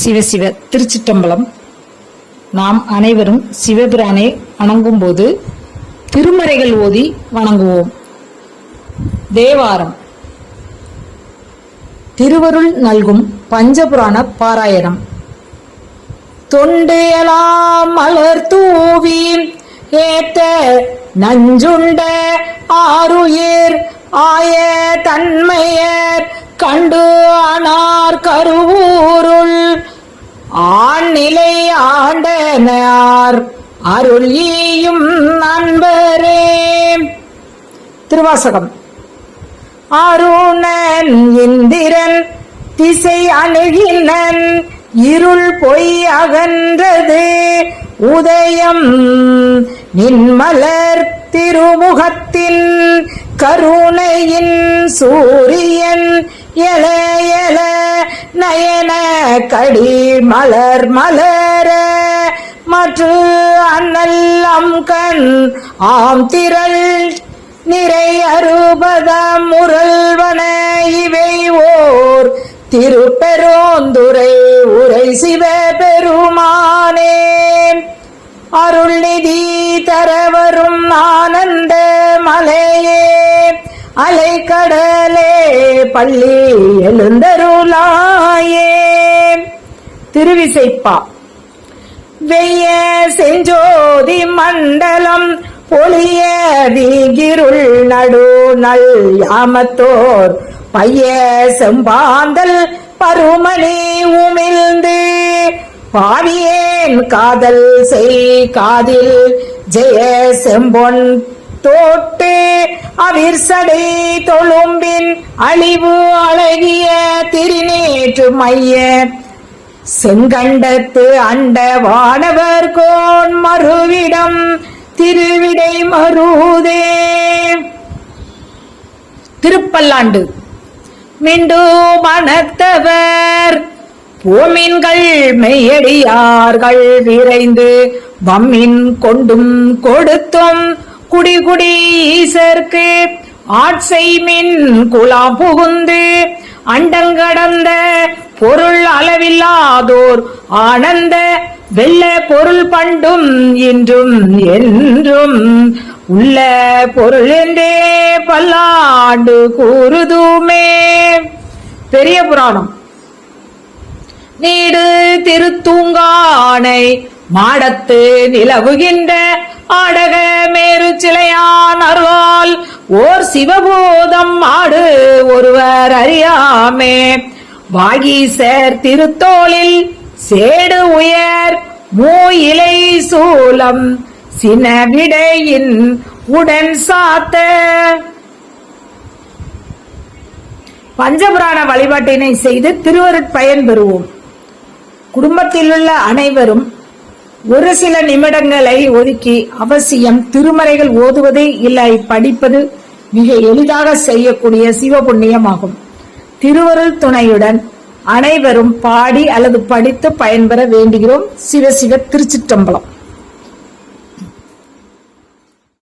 சிவசிவ திருச்சிட்டம்பலம். நாம் அனைவரும் சிவபிரானை வணங்கும்போது திருமறைகள் ஓதி வணங்குவோம். தேவாரம். திருவருள் நல்கும் பஞ்சபுராண பாராயணம். தொண்டையலாம் மலர் தூவி ஏத்த நஞ்சுண்ட ஆருயிர் ஆய தன்மையர் கண்டு ஆனார் கருவூர் ஆண்நிலை ஆண்டனார். அருள் ஈயும் நண்பரே. திருவாசகம். அருணன் இந்திரன் திசை அணுகினன். இருள் பொய் அகன்றது. உதயம் நின்மலர் திருமுகத்தின். கருணையின் சூரியன் எழ நயன கடி மலர் மலர மற்று அண்ணல்லம் கண் ஆம் திரள். நிறை அறுபத முரல்வன இவை ஓர் திருப்பெருந்துரை உரை சிவ பெருமானே. அருள்நிதி தரவரும் ஆனந்த மலையே அலைக்கடலே பள்ளி எழுந்தருளாயே. திருவிசைப்பா. வெய்ய செஞ்சோதி மண்டலம் பொழிய வீகிருள் நடு நல் யாமத்தோர் பைய செம்பாந்தல் பருமணி உமிழ்ந்து. பாவியேன் காதல் செய் காதில் ஜெய செம்பொன் தோட்டு அவிர்சடை தொழும்பின் அழிவு அழகிய திருநேற்று மைய. செங்கண்டத்து அண்ட வானவர் கோன் மறுவிடம் திருவிடை மருதே. திருப்பல்லாண்டு. மிண்டு மனத்தவர் பூமின்கள் மெய்யடியார்கள் விரைந்து வம்மின் கொண்டும் கொடுத்தும் குடிகுடி ஈசர்க்கு ஆட்செய்மின் குலா புகுந்து அண்டங்கடந்த பொருள் அளவில்லாதோர் ஆனந்த வெள்ள பொருள் பண்டும் இன்றும் என்றும் உள்ள பொருள் என்றே பல்லாண்டு கூறுதுமே. பெரிய புராணம். நீடு திருத்தூங்கானை மாடத்து நிலவுகின்ற ஆடக மேரு சிலையான் அருளால் ஓர் சிவபூதம் ஆடு ஒருவர் அறியாமே. வாகீசர் திருத்தோளில் சேடு உயர் மூ இலை சூலம் சின விடையின் உடன் சாத்த. பஞ்சபுராண வழிபாட்டினை செய்து திருவருட்பயன் பெறுவோம். குடும்பத்தில் உள்ள அனைவரும் ஒரு சில நிமிடங்களை ஒதுக்கி அவசியம் திருமறைகள் ஓதுவது இல்லை. படிப்பது மிக எளிதாக செய்யக்கூடிய சிவபுண்ணியமாகும். திருவருள் துணையுடன் அனைவரும் பாடி அல்லது படித்து பயன்பெற வேண்டுகிறோம். சிவ சிவ திருச்சிற்றம்பலம்.